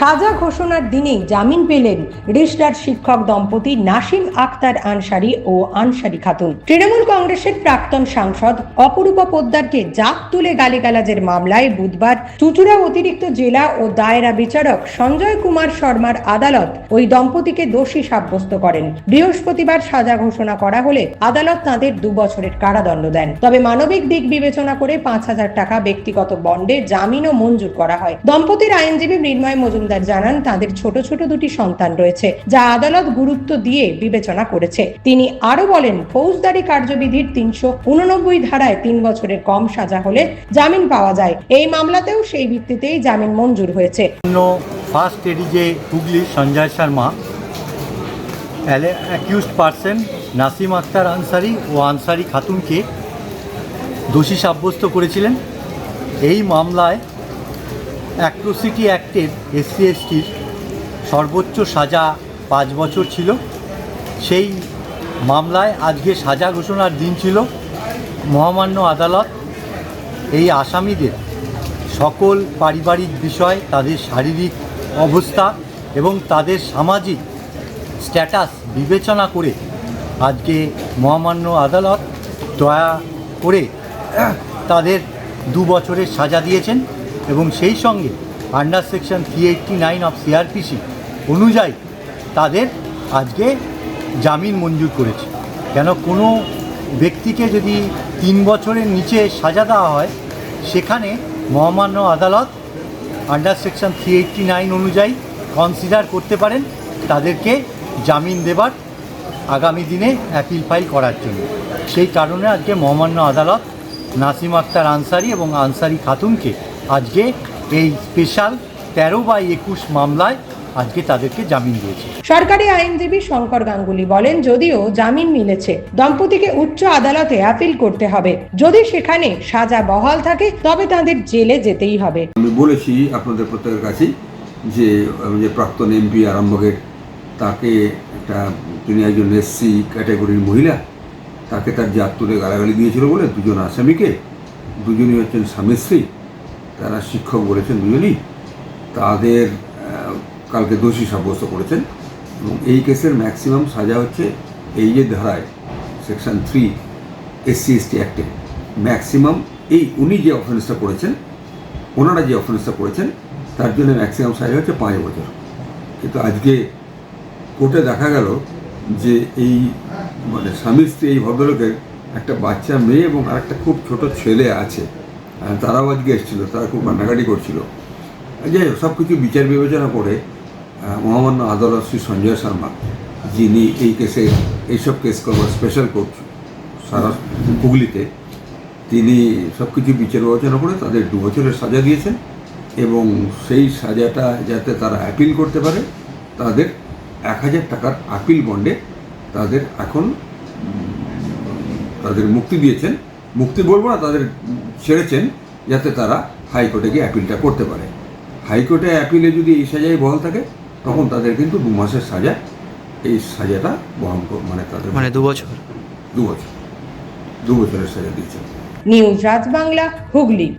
সাজা ঘোষণার দিনেই জামিন পেলেন রেজিস্ট্রার শিক্ষক দম্পতি নাসিম আক্তার আনসারি ও আনসারি খাতুন। তৃণমূল কংগ্রেসের প্রাক্তন সাংসদ অপরূপা পোদ্দারকে জাত তুলে গালিগালাজের মামলায় বুধবার চুচুড়া অতিরিক্ত জেলা ও দায়রা বিচারক সঞ্জয় কুমার শর্মার আদালত ওই দম্পতিকে দোষী সাব্যস্ত করেন। বৃহস্পতিবার সাজা ঘোষণা করা হলে আদালত তাঁদের বছরের কারাদণ্ড দেন। তবে মানবিক দিক বিবেচনা করে পাঁচ হাজার টাকা ব্যক্তিগত বন্ডে জামিনও মঞ্জুর করা হয়। দম্পতির আইনজীবী মৃন্ময় মজুমদার জানান, তাদের ছোট ছোট দুটি সন্তান রয়েছে, যা আদালত গুরুত্ব দিয়ে বিবেচনা করেছে। তিনি আরও বলেন, ফৌজদারি কার্যবিধির তিনশো উননব্বই ধারায় তিন বছরের কম সাজা হলে জামিন পাওয়া যায়। এই মামলাতেও সেই ভিত্তিতেই জামিন মঞ্জুর হয়েছে। First ADJ Hooghly Sanjay Sharma accused person Nasim Akhtar Ansari ও আনসারি খাতুনকে দোষী সাব্যস্ত করেছিলেন। এই মামলায় অ্যাক্রোসিটি অ্যাক্টের এসসি এসটির সর্বোচ্চ সাজা পাঁচ বছর ছিল। সেই মামলায় আজকে সাজা ঘোষণার দিন ছিল। মহামান্য আদালত এই আসামিদের সকল পারিবারিক বিষয়, তাদের শারীরিক অবস্থা এবং তাদের সামাজিক স্ট্যাটাস বিবেচনা করে আজকে মহামান্য আদালত দয়া করে তাদের দু বছরের সাজা দিয়েছেন। এবং সেই সঙ্গে under section three eighty nine of CrPC অনুযায়ী তাদের আজকে জামিন মঞ্জুর করেছে। কেন কোনো ব্যক্তিকে যদি তিন বছরের নিচে সাজা দেওয়া হয়, সেখানে মহামান্য আদালত under section three eighty nine অনুযায়ী কনসিডার করতে পারেন তাদেরকে জামিন দেবার আগামী দিনে অ্যাপিল ফাইল করার জন্য। সেই কারণে আজকে মহামান্য আদালত নাসিম আক্তার আনসারি এবং আনসারি খাতুনকে আজকে এই স্পেশাল তেরো বাই একুশ মামলায় আজকে তাদেরকে জামিন দিয়েছে। সরকারি আইনজীবী শঙ্কর গাঙ্গুলি বলেন যদিও জামিন মিলেছে দম্পতিকে উচ্চ আদালতে আপিল করতে হবে। যদি সেখানে সাজা বহাল থাকে তবে তাদের জেলে যেতেই হবে। আমি বলেছি আপনাদের প্রত্যেকের কাছেই যে যে প্রাক্তন এমপি আরামবাগের তাকে একটা তিনি একজন এসসি ক্যাটাগরির মহিলা তাকে তার জাত তুলে গালাগালি দিয়েছিল বলে দুজন আসামিকে দুজনই হচ্ছেন স্বামী স্ত্রী তারা শিক্ষক বলেছেন দুজনই, তাদের কালকে দোষী সাব্যস্ত করেছেন এবং এই কেসের ম্যাক্সিমাম সাজা হচ্ছে এই যে ধারায় সেকশন থ্রি এসসি এসটি অ্যাক্টে ম্যাক্সিমাম এই উনি যে অফেন্সটা করেছেন, ওনারা যে অফেন্সটা করেছেন, তার জন্য ম্যাক্সিমাম সাজা হচ্ছে পাঁচ বছর। কিন্তু আজকে কোর্টে দেখা গেল যে এই মানে স্বামী স্ত্রী, এই ভদ্রলোকের একটা বাচ্চা, মেয়ে এবং আরেকটা খুব ছোট ছেলে আছে। আর তারাও আজকে এসেছিল, তারা খুব কান্নাকাটি করছিল। যাই হোক সব কিছু বিচার বিবেচনা করে মহামান্য আদালত শ্রী সঞ্জয় শর্মা, যিনি এই কেসে, এইসব কেস করবার স্পেশাল কোর্ট সারা হুগলিতে, তিনি সব কিছু বিচার বিবেচনা করে তাদের দু বছরের সাজা দিয়েছেন এবং সেই সাজাটা যাতে তারা অ্যাপিল করতে পারে, তাদের এক হাজার টাকার আপিল বন্ডে তাদের এখন, তাদের মুক্তি দিয়েছেন। মুক্তি বলব না তাদের ছেড়েছেন যাতে তারা হাইকোর্টে গিয়ে অ্যাপিলটা করতে পারে। হাইকোর্টে অ্যাপিলে যদি এই সাজাই বহাল থাকে তখন তাদের কিন্তু দু মাসের সাজা এই সাজাটা বহন কর- মানে তাদের মানে দু বছর? দু বছর। দু বছরের সাজা দিয়েছে নিউজ রাজবাংলা হুগলি।